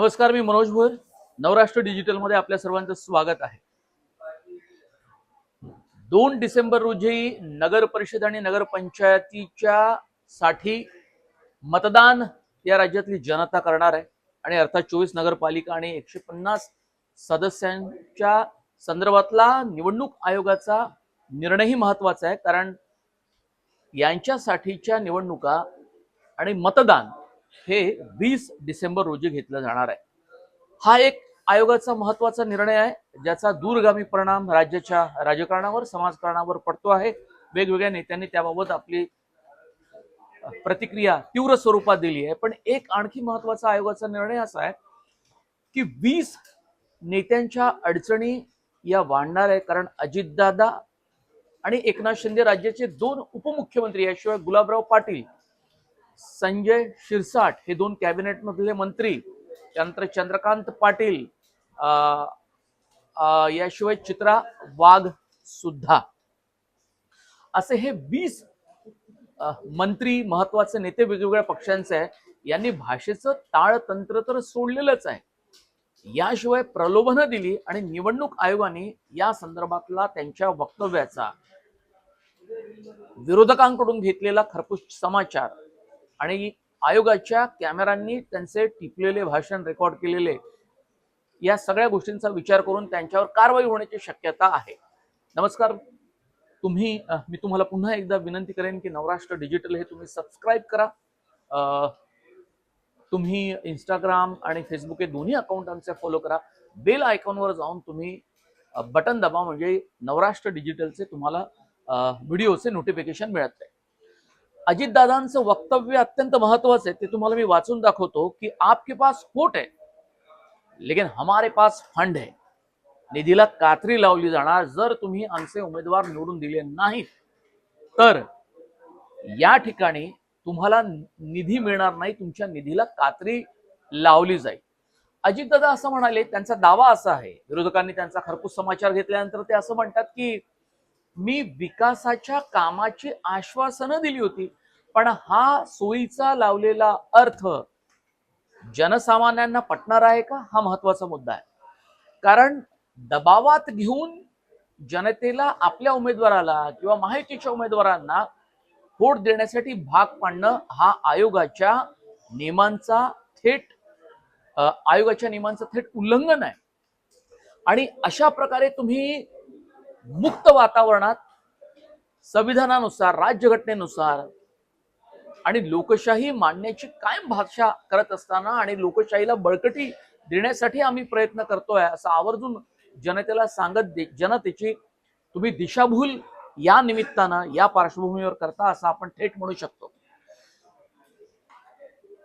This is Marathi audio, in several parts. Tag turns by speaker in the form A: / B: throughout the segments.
A: नमस्कार मी मनोज भोर नवराष्ट्र डिजिटलमध्ये आपल्या सर्वांचं स्वागत आहे. दोन डिसेंबर रोजी नगर परिषद आणि नगरपंचायतीच्या साठी मतदान या राज्यातली जनता करणार आहे. आणि अर्थात चोवीस नगरपालिका आणि एकशे पन्नास सदस्यांच्या संदर्भातला निवडणूक आयोगाचा निर्णयही महत्त्वाचा आहे. कारण यांच्यासाठीच्या निवडणुका आणि मतदान हे वीस डिसेंबर रोजी घेतलं जाणार आहे. हा एक आयोगाचा महत्त्वाचा निर्णय आहे ज्याचा दूरगामी परिणाम राज्याच्या राजकारणावर समाजकारणावर पडतो आहे. वेगवेगळ्या नेत्यांनी त्याबाबत आपली प्रतिक्रिया तीव्र स्वरूपात दिली आहे. पण एक आणखी महत्त्वाचा आयोगाचा निर्णय असा आहे की वीस नेत्यांच्या अडचणी या वाढणार आहे. कारण अजितदादा आणि एकनाथ शिंदे राज्याचे दोन उपमुख्यमंत्री याशिवाय गुलाबराव पाटील संजय शिरसाट हे दोन कॅबिनेट मधले मंत्री त्यानंतर चंद्रकांत पाटील अं, याशिवाय चित्रा वाघ सुद्धा. असे हे वीस मंत्री महत्त्वाचे नेते वेगवेगळ्या पक्षांचे आहे यांनी भाषेचं ताळतंत्र तर सोडलेलंच आहे. याशिवाय प्रलोभनं दिली आणि निवडणूक आयोगाने या संदर्भातला त्यांच्या वक्तव्याचा विरोधकांकडून घेतलेला खरपूस समाचार. आणि आयोगाच्या कॅमेरांनी त्यांचे टिपलेले भाषण रेकॉर्ड केलेले या सगळ्या गोष्टींचा विचार करून त्यांच्यावर कारवाई होण्याची शक्यता आहे. नमस्कार. तुम्ही मी तुम्हाला पुन्हा एकदा विनंती करेन की नवराष्ट्र डिजिटल हे तुम्ही सबस्क्राईब करा. तुम्ही इंस्टाग्राम आणि फेसबुक हे दोन्ही अकाउंट आमचे फॉलो करा. बेल आयकॉनवर जाऊन तुम्ही बटन दबा म्हणजे नवराष्ट्र डिजिटलचे तुम्हाला व्हिडिओचे नोटिफिकेशन मिळत आहे अजितदादांचं वक्तव्य अत्यंत महत्वाचं आहे. ते तुम्हाला मी वाचून दाखवतो की आपके पास वोट आहे लेकिन हमारे पास फंड आहे. निधीला कात्री लावली जाणार जर तुम्ही आमचे उमेदवार निवडून दिले नाहीत. तर या ठिकाणी तुम्हाला निधी मिळणार नाही तुमच्या निधीला कात्री लावली जाईल. अजितदादा असं म्हणाले त्यांचा दावा असा आहे. विरोधकांनी त्यांचा खरपूस समाचार घेतल्यानंतर ते असं म्हणतात की मी विकासाच्या कामाची आश्वासनं दिली होती पण हा सोयीचा लावलेला अर्थ जनसामान्यांना पटणार आहे का? हा महत्त्वाचा मुद्दा आहे. कारण दबावात घेऊन जनतेला आपल्या उमेदवाराला किंवा माहितीच्या उमेदवारांना वोट देण्यासाठी भाग पाडणं हा आयोगाच्या नियमांचा थेट आयोगाच्या नियमांचं थेट उल्लंघन आहे. आणि अशा प्रकारे तुम्ही मुक्त वातावरणात संविधानानुसार राज्यघटनेनुसार आणि लोकशाही मांडण्याची कायम भाषा करत असताना आणि लोकशाहीला बळकटी देण्यासाठी आम्ही प्रयत्न करतोय असं आवर्जून जनतेला सांगत दे जनतेची तुम्ही दिशाभूल या निमित्तानं या पार्श्वभूमीवर करता असं आपण थेट म्हणू शकतो.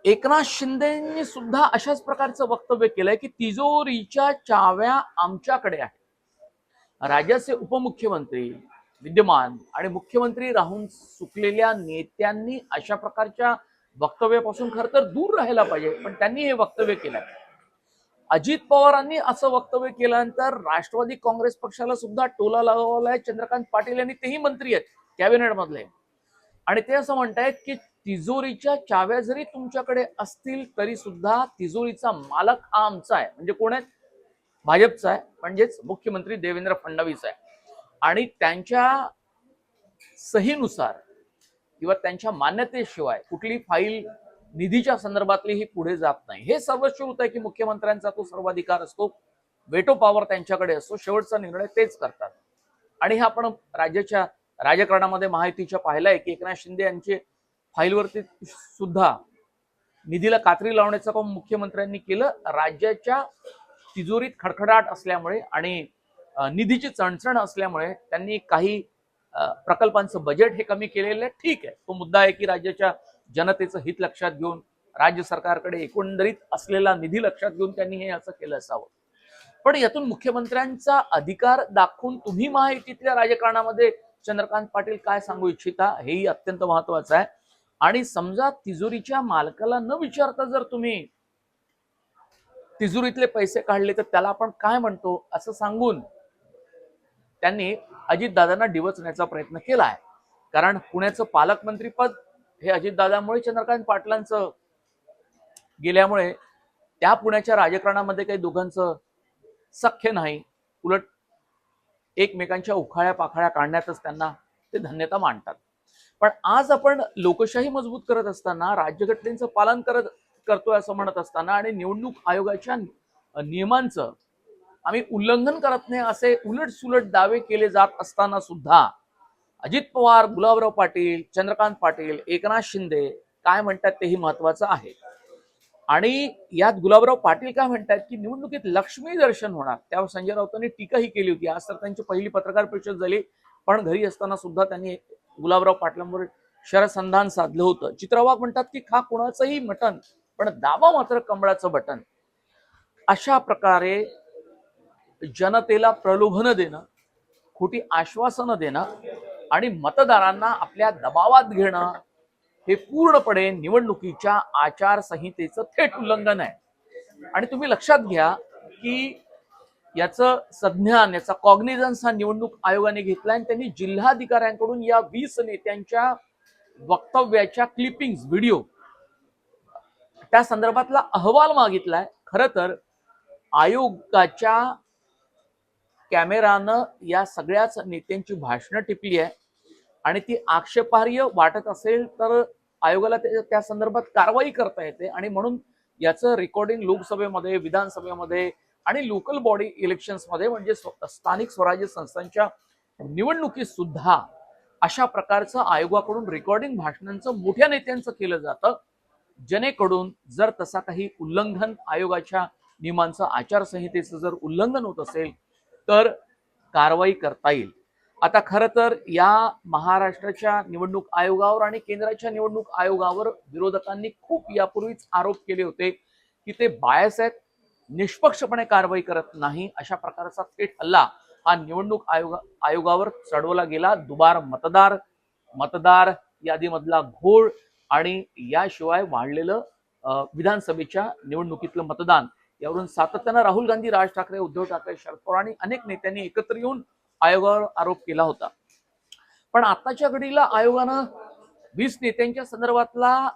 A: एकनाथ शिंदेनी सुद्धा अशाच प्रकारचं वक्तव्य केलंय की तिजोरीच्या चाव्या आमच्याकडे आहेत. राज्याचे उपमुख्यमंत्री विद्यमान आणि मुख्यमंत्री राहून चुकलेल्या नेत्यांनी अशा प्रकारच्या वक्तव्यापासून खर तर दूर राहायला पाहिजे पण त्यांनी हे वक्तव्य केलंय. अजित पवारांनी असं वक्तव्य केल्यानंतर राष्ट्रवादी काँग्रेस पक्षाला सुद्धा टोला लावलाय. चंद्रकांत पाटील यांनी तेही मंत्री आहेत कॅबिनेट मधले आणि ते असं म्हणतायत की तिजोरीच्या चाव्या जरी तुमच्याकडे असतील तरी सुद्धा तिजोरीचा मालक हा आमचा आहे. म्हणजे कोण आहे भाजपचा आहे म्हणजेच मुख्यमंत्री देवेंद्र फडणवीस आहे. आणि त्यांच्या सहीनुसार किंवा त्यांच्या मान्यतेशिवाय कुठली फाईल निधीच्या संदर्भातली ही पुढे जात नाही. हे सर्वस्व होत आहे की मुख्यमंत्र्यांचा तो सर्वाधिकार असतो वेटो पॉवर त्यांच्याकडे असतो शेवटचा निर्णय तेच करतात. आणि हे आपण राज्याच्या राजकारणामध्ये माहितीच्या पाहिलंय की एकनाथ शिंदे यांचे फाईलवरती सुद्धा निधीला कात्री लावण्याचं काम मुख्यमंत्र्यांनी केलं. राज्याच्या तिजोरीत खडखडाट असल्यामुळे आणि निधीची चणचण असल्यामुळे त्यांनी काही प्रकल्पांचं बजेट हे कमी केलेलं आहे. ठीक आहे. तो मुद्दा आहे की राज्याच्या जनतेचं हित लक्षात घेऊन राज्य सरकारकडे एकंदरीत असलेला निधी लक्षात घेऊन त्यांनी हे असं केलं असावं. पण यातून मुख्यमंत्र्यांचा अधिकार दाखवून तुम्ही माहितीतल्या राजकारणामध्ये चंद्रकांत पाटील काय सांगू इच्छिता हेही अत्यंत महत्वाचं आहे. आणि समजा तिजोरीच्या मालकाला न विचारता जर तुम्ही तिजुरीतले पैसे काढले तर त्याला आपण काय म्हणतो असं सांगून त्यांनी अजितदादांना डिवचण्याचा प्रयत्न केला आहे कारण पुण्याचं पालकमंत्रीपद हे अजितदादामुळे चंद्रकांत पाटलांचं गेल्यामुळे त्या पुण्याच्या राजकारणामध्ये काही दोघांचं सख्य नाही. उलट एकमेकांच्या उखाळ्या पाखाळ्या काढण्यातच त्यांना ते धन्यता मानतात. पण आज आपण लोकशाही मजबूत करत असताना राज्यघटनेचं पालन करत करतोय असं म्हणत असताना आणि निवडणूक आयोगाच्या नियमांचं आम्ही उल्लंघन करत नाही असे उलट सुलट दावे केले जात असताना सुद्धा अजित पवार गुलाबराव पाटील चंद्रकांत पाटील एकनाथ शिंदे काय म्हणतात तेही महत्वाचं आहे. आणि यात गुलाबराव पाटील काय म्हणतात की निवडणुकीत लक्ष्मी दर्शन होणार. त्यावर संजय राऊतांनी टीकाही केली होती. आज तर त्यांची पहिली पत्रकार परिषद झाली. पण घरी असताना सुद्धा त्यांनी गुलाबराव पाटलांवर शरसंधान साधलं होतं. चित्रवाग म्हणतात की खा कुणाचंही मटण पण दाबा मात्र कमळाचं बटन. अशा प्रकारे जनतेला प्रलोभन देणं खोटी आश्वासनं देणं आणि मतदारांना आपल्या दबावात घेणं हे पूर्णपणे निवडणुकीच्या आचारसंहितेचं थेट उल्लंघन आहे. आणि तुम्ही लक्षात घ्या की याचं संज्ञान याचा कॉग्निझन्स हा निवडणूक आयोगाने घेतला आणि त्यांनी जिल्हाधिकाऱ्यांकडून या वीस नेत्यांच्या वक्तव्याच्या क्लिपिंग व्हिडिओ त्या संदर्भातला अहवाल मागितलाय. खरं तर आयोगाच्या कॅमेरानं या सगळ्याच नेत्यांची भाषणं टिपली आहे. आणि ती आक्षेपार्ह वाटत असेल तर आयोगाला त्या संदर्भात कारवाई करता येते. आणि म्हणून याचं रेकॉर्डिंग लोकसभेमध्ये विधानसभेमध्ये आणि लोकल बॉडी इलेक्शन्समध्ये म्हणजे स्थानिक स्वराज्य संस्थांच्या निवडणुकीत सुद्धा अशा प्रकारचं आयोगाकडून रेकॉर्डिंग भाषणांचं मोठ्या नेत्यांचं केलं जातं. जेणेकडून जर तसा काही उल्लंघन आयोगाच्या नियमांचं आचारसंहितेचं जर उल्लंघन होत असेल तर कारवाई करता येईल. आता खरं तर या महाराष्ट्राच्या निवडणूक आयोगावर आणि केंद्राच्या निवडणूक आयोगावर विरोधकांनी खूप यापूर्वीच आरोप केले होते की ते बायस आहेत निष्पक्षपणे कारवाई करत नाही अशा प्रकारचा थेट हल्ला हा निवडणूक आयोग आयोगावर चढवला गेला. दुबार मतदार मतदार यादीमधला घोळ आणि याशिवाय वाढलेलं अं, विधानसभेच्या निवडणुकीतलं मतदान यावरून सातत्यानं राहुल गांधी राज ठाकरे उद्धव ठाकरे शरद पवार आणि अनेक नेत्यांनी एकत्र येऊन आयोगावर आरोप केला होता. पण आताच्या घडीला आयोगानं वीस नेत्यांच्या संदर्भातला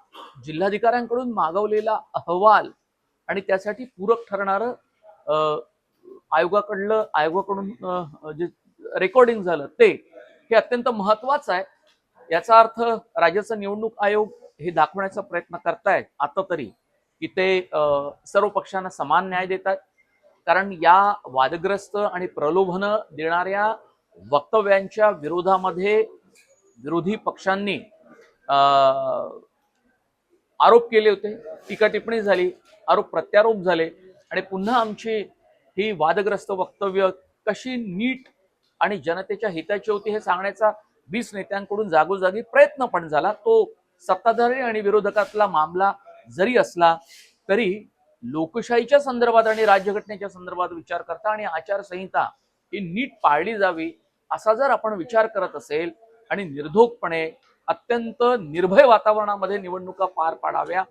A: जिल्हाधिकाऱ्यांकडून मागवलेला अहवाल आणि त्यासाठी पूरक ठरणारं अं, आयोगाकडलं आयोगाकडून जे रेकॉर्डिंग झालं ते हे अत्यंत महत्वाचं आहे. याचा अर्थ राज्याचा निवडणूक आयोग हे दाखवण्याचा प्रयत्न करतायत. आता तरी की ते सर्व पक्षांना समान न्याय देतात. कारण या वादग्रस्त आणि प्रलोभन देणाऱ्या वक्तव्यांच्या विरोधामध्ये विरोधी पक्षांनी आरोप केले होते. टीका टिप्पणी झाली आरोप प्रत्यारोप झाले आणि पुन्हा आमची ही वादग्रस्त वक्तव्य कशी नीट आणि जनतेच्या हिताची होती हे सांगण्याचा वीस नेत्यांकडून जागोजागी प्रयत्न पण झाला. तो सत्ताधारी आणि विरोधकातला मामला जरी असला तरी लोकशाहीच्या संदर्भात आणि राज्यघटनेच्या संदर्भात विचार करता आणि आचारसंहिता ही नीट पाळली जावी असा जर आपण विचार करत असेल आणि निर्धोकपणे अत्यंत निर्भय वातावरणामध्ये निवडणुका पार पाडाव्या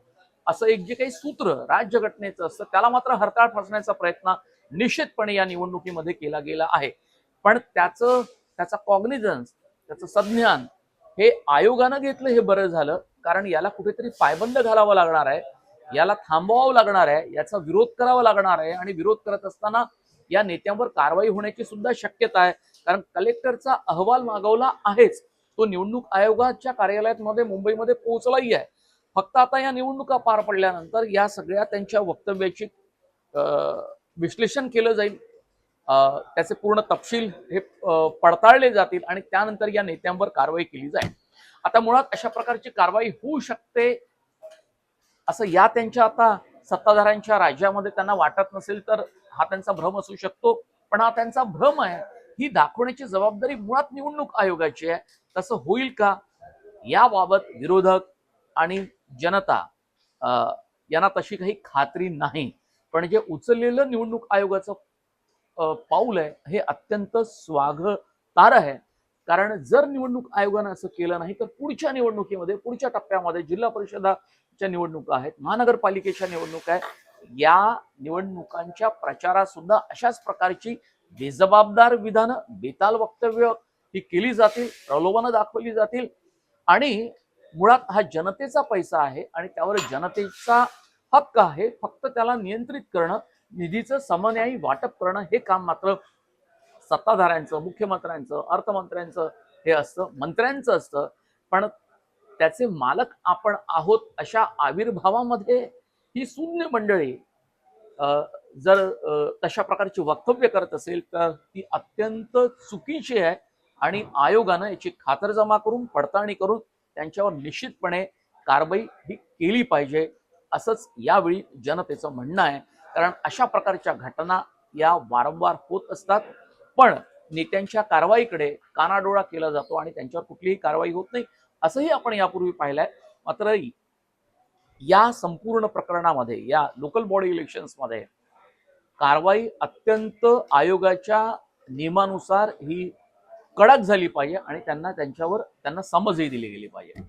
A: असं एक जे काही सूत्र राज्यघटनेचं असतं त्याला मात्र हरताळ फसण्याचा प्रयत्न निश्चितपणे या निवडणुकीमध्ये केला गेला आहे. पण त्याचं त्याचा कॉग्निझन्स त्याचं संज्ञान हे आयोगानं घेतलं हे बरं झालं. कारण याला कुठेतरी पायबंद घालावा लागणार आहे. याला थांबवावं लागणार आहे. याचा विरोध करावा लागणार आहे. आणि विरोध करत असताना या नेत्यांवर कारवाई होण्याची सुद्धा शक्यता आहे. कारण कलेक्टरचा अहवाल मागवला आहेच. तो निवडणूक आयोगाच्या कार्यालयात मध्ये मुंबईमध्ये पोहोचलाही आहे. फक्त आता या निवडणुका पार पडल्यानंतर या सगळ्या त्यांच्या वक्तव्याची विश्लेषण केलं जाईल. त्याचे पूर्ण तपशील हे पडताळले जातील आणि त्यानंतर या नेत्यांवर कारवाई केली जाईल. आता मुळात अशा प्रकारची कारवाई होऊ शकते असं या त्यांच्या आता सत्ताधाऱ्यांच्या राज्यामध्ये त्यांना वाटत नसेल तर हा त्यांचा भ्रम असू शकतो. पण हा त्यांचा भ्रम आहे ही दाखवण्याची जबाबदारी मुळात निवडणूक आयोगाची आहे. तसं होईल का? याबाबत विरोधक आणि जनता अं, यांना तशी काही खात्री नाही. पण जे उचललेलं निवडणूक आयोगाचं पाऊल आहे हे अत्यंत स्वागतार आहे. कारण जर निवडणूक आयोगानं असं केलं नाही तर पुढच्या निवडणुकीमध्ये पुढच्या टप्प्यामध्ये जिल्हा परिषदाच्या निवडणुका आहेत महानगरपालिकेच्या निवडणुका आहेत. या निवडणुकांच्या प्रचारात सुद्धा अशाच प्रकारची बेजबाबदार विधानं बेताल वक्तव्य ही केली जातील प्रलोभनं दाखवली जातील. आणि मुळात हा जनतेचा पैसा आहे आणि त्यावर जनतेचा हक्क आहे फक्त त्याला नियंत्रित करणं निधीचं समन्यायी वाटप करणं हे काम मात्र सत्ताधाऱ्यांचं मुख्यमंत्र्यांचं अर्थमंत्र्यांचं हे असतं मंत्र्यांचं असतं. पण त्याचे मालक आपण आहोत अशा आविर्भावामध्ये ही शून्य मंडळी जर तशा प्रकारची वक्तव्य करत असेल तर ती अत्यंत चुकीची आहे आणि आयोगानं याची खातरजमा करून पडताळणी करून त्यांच्यावर निश्चितपणे कारवाई ही केली पाहिजे असंच यावेळी जनतेचं म्हणणं आहे. कारण अशा प्रकारच्या घटना या वारंवार होत असतात. पण नेत्यांच्या कारवाईकडे कानाडोळा केला जातो आणि त्यांच्यावर कुठलीही कारवाई होत नाही असंही आपण यापूर्वी पाहिलंय. मात्र या संपूर्ण प्रकरणामध्ये या लोकल बॉडी इलेक्शन्समध्ये कारवाई अत्यंत आयोगाच्या नियमानुसार ही कडक झाली पाहिजे आणि त्यांना त्यांच्यावर त्यांना समजही दिली गेली पाहिजे.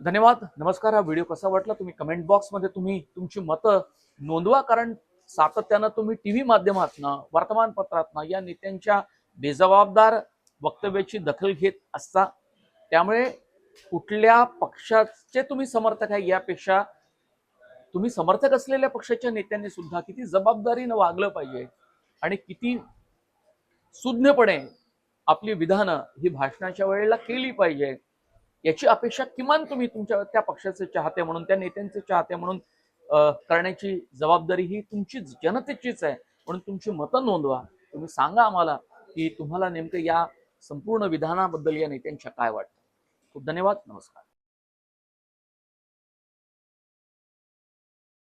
A: धन्यवाद. नमस्कार. हा व्हिडिओ कसा वाटला? तुम्ही कमेंट बॉक्समध्ये तुम्ही तुमची मतं नोंदवा कारण सातत्यानं तुम्ही टी व्ही माध्यमातनं वर्तमानपत्रातनं या नेत्यांच्या बेजबाबदार वक्तव्याची दखल घेत असता त्यामुळे कुठल्या पक्षाचे तुम्ही समर्थक आहे यापेक्षा तुम्ही समर्थक असलेल्या पक्षाच्या नेत्यांनी सुद्धा किती जबाबदारीनं वागलं पाहिजे आणि किती सुज्ञपणे आपली विधानं ही भाषणाच्या वेळेला केली पाहिजे याची अपेक्षा किमान तुम्ही तुमच्या त्या पक्षाचे चाहते म्हणून त्या नेत्यांचे चाहते म्हणून करण्याची जबाबदारी ही तुमचीच जनतेचीच आहे. म्हणून तुमची मतं नोंदवा. तुम्ही सांगा आम्हाला की तुम्हाला नेमकं या संपूर्ण विधानाबद्दल या नेत्यांच्या काय वाटतं. खूप धन्यवाद. नमस्कार.